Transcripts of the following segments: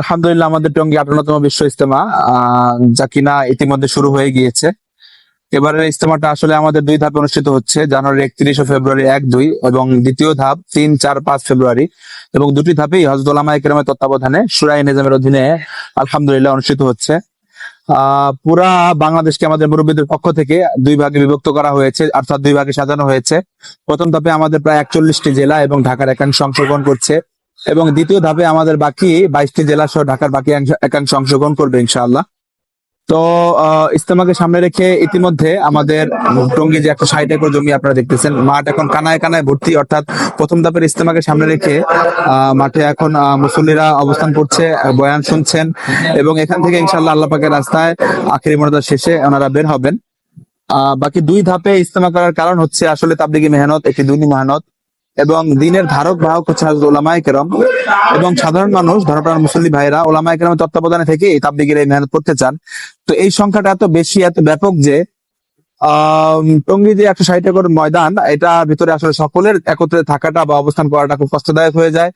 আলহামদুলিল্লাহ আমাদের টঙ্গী আটান্নতম বিশ্ব ইজতেমা যা কিনা ইতিমধ্যে শুরু হয়ে গিয়েছে। এবারের ইজতেমাটা আসলে আমাদের দুই ধাপে অনুষ্ঠিত হচ্ছে, জানুয়ারি একত্রিশে ফেব্রুয়ারি এক দুই এবং দ্বিতীয় ধাপ তিন, চার, পাঁচ ফেব্রুয়ারি এবং দুটি ধাপেই হজরত ওলামা একরামের তত্ত্বাবধানে সুরাই নিজামের অধীনে আলহামদুলিল্লাহ অনুষ্ঠিত হচ্ছে। পুরা বাংলাদেশকে আমাদের মুরব্বীদের পক্ষ থেকে দুই ভাগে বিভক্ত করা হয়েছে, অর্থাৎ দুই ভাগে সাজানো হয়েছে। প্রথম ধাপে আমাদের প্রায় একচল্লিশটি জেলা এবং ঢাকার একাংশ অংশগ্রহণ করছে। এবং দ্বিতীয় ধাপে আমাদের বাকি বাইশটি জেলা সহ ঢাকার বাকি একাংশ অংশগ্রহণ করবে ইনশাআল্লাহ। তো আহ, ইজতেমাকে সামনে রেখে ইতিমধ্যে আমাদের টঙ্গী যে একটা ষাট একর জমি আপনারা দেখতেছেন মাঠ এখন কানায় কানায় ভর্তি অর্থাৎ প্রথম ধাপের ইজতেমাকে সামনে রেখে মাঠে এখন মুসল্লিরা অবস্থান করছে বয়ান শুনছেন এবং এখান থেকে ইনশাল্লাহ আল্লাহ পাকের রাস্তায় আখেরি মনোদার শেষে ওনারা বের হবেন। আহ, বাকি দুই ধাপে ইজতেমা করার কারণ হচ্ছে আসলে তাবলিগি মেহনত একটি দুইনি মেহনত। এবং দিনের ধারক বাহক হচ্ছে হাজরত ওলামায়ে কেরম। এবং সাধারণ মানুষ ধরপ্রাণ মুসল্লি ভাইরা ওলামায়ে কেরামের তত্ত্বাবধানে থেকে এই তাবলিগের এই মেহনত করতে চান। তো এই সংখ্যাটা এত বেশি, এত ব্যাপক যে আহ টঙ্গী যে একশো ষাট একর ময়দান, এটা ভিতরে আসলে সকলের একত্রে থাকাটা বা অবস্থান করাটা খুব কষ্টদায়ক হয়ে যায়।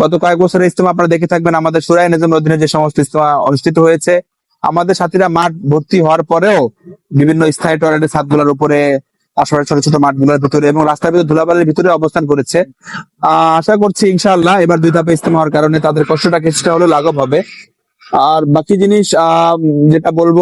গত কয়েক বছরের ইজতেমা আপনারা দেখে থাকবেন, আমাদের সুরাই নিজাম অধীনে যে সমস্ত ইজতেমা অনুষ্ঠিত হয়েছে, আমাদের সাথীরা মাঠ ভর্তি হওয়ার পরেও বিভিন্ন স্থায়ী টয়লেটের ছাদগুলোর উপরে আশেপাশে ছোট ছোট মাঠগুলোর ভিতরে এবং রাস্তার ভিতরে ধুলাবালির ভিতরে অবস্থান করেছে। আশা করছি ইনশাআল্লাহ এবার দুই ধাপে ইজতেমা হওয়ার কারণে তাদের কষ্টটা কিছুটা হলেও লাঘব হবে। আর বাকি জিনিস যেটা বলব,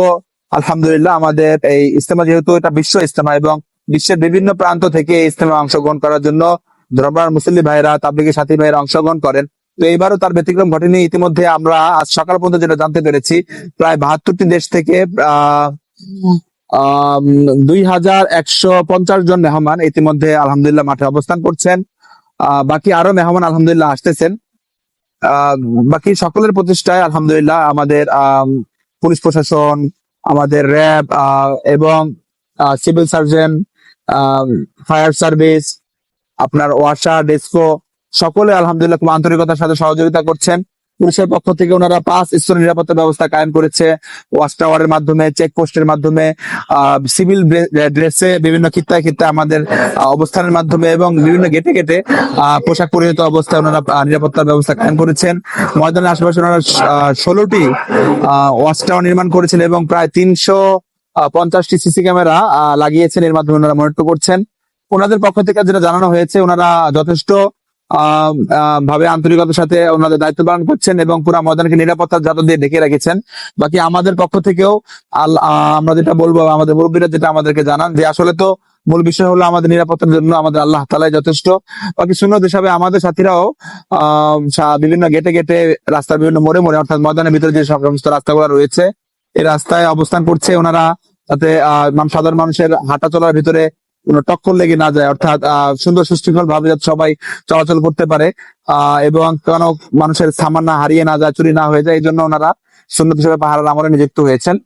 আলহামদুলিল্লাহ আমাদের এই ইজতেমা যেহেতু এটা বিশ্ব ইজতেমা এবং বিশ্বের বিভিন্ন প্রান্ত থেকে এই ইজতেমা অংশগ্রহণ করার জন্য ধর্মার মুসলিম ভাইরা তাবলিগের সাথী ভাইরা অংশগ্রহণ করেন। তো এইবারও তার ব্যতিক্রম ঘটেনি। ইতিমধ্যে আমরা আজ সকাল পর্যন্ত যেটা জানতে পেরেছি, প্রায় বাহাত্তরটি দেশ থেকে আহ দুই হাজার একশো পঞ্চাশ জন মেহমান ইতিমধ্যে আলহামদুলিল্লাহ মাঠে অবস্থান করছেন। বাকি আরও মেহমান আলহামদুলিল্লাহ আসতেছেন। বাকি সকলের প্রতিষ্ঠায় আলহামদুলিল্লাহ আমাদের আম, পুলিশ প্রশাসন আমাদের র্যাব এবং সিভিল সার্জন ফায়ার সার্ভিস আপনার ওয়াসা ডেস্কো সকলে আলহামদুলিল্লাহ খুব আন্তরিকতার সাথে সহযোগিতা করছেন। পুলিশের পক্ষ থেকে ওনারা পাঁচ স্তর নিরাপত্তা ব্যবস্থা কায়েম করেছে। ওয়াচ টাওয়ারের মাধ্যমে চেকপোস্টের মাধ্যমে সিভিল ড্রেসে, বিভিন্ন খিত্তায় খিত্তায় আমাদের অবস্থানের মাধ্যমে এবং বিভিন্ন গেটে গেটে পোশাক পরিহিত অবস্থায় ওনারা নিরাপত্তা ব্যবস্থা কায়েম করেছেন। ময়দানের আশেপাশে ওনারা ষোলোটি ওয়াচ টাওয়ার নির্মাণ করেছেন এবং প্রায় তিনশো পঞ্চাশটি সিসি ক্যামেরা লাগিয়েছেন। এর মাধ্যমে ওনারা মনিটর করছেন। ওনাদের পক্ষ থেকে যেটা জানানো হয়েছে, ওনারা যথেষ্ট ভাবে আন্তরিকতার সাথে ওনাদের দায়িত্ব পালন করছেন এবং পুরো ময়দানকে নিরাপত্তার জাদু দিয়ে ঢেকে রেখেছেন। বাকি আমাদের পক্ষ থেকেও আমরা যেটা বলব, আমাদের মুরব্বীরা যেটা আমাদেরকে জানান যে আসলে তো মূল বিষয় হলো আমাদের নিরাপত্তার জন্য আমাদের আল্লাহ তালাই যথেষ্ট। বাকি শূন্য হিসাবে আমাদের সাথীরাও বিভিন্ন গেটে গেটে রাস্তার বিভিন্ন মোড়ে মোড়ে, অর্থাৎ ময়দানের ভিতরে যে সমস্ত রাস্তাগুলো রয়েছে, এই রাস্তায় অবস্থান করছে। ওনারা তাতে সাধারণ মানুষের হাঁটা চলার ভিতরে কোনো টক্কর লেগে না যায়, অর্থাৎ সুন্দর সুশৃঙ্খল ভাবে যাতে সবাই চলাচল করতে পারে এবং কোনো মানুষের সামান্য হারিয়ে না যায়, চুরি না হয়ে যায়, এই জন্য ওনারা সুন্দর হিসেবে পাহাড়ের আমলে নিযুক্ত হয়েছেন।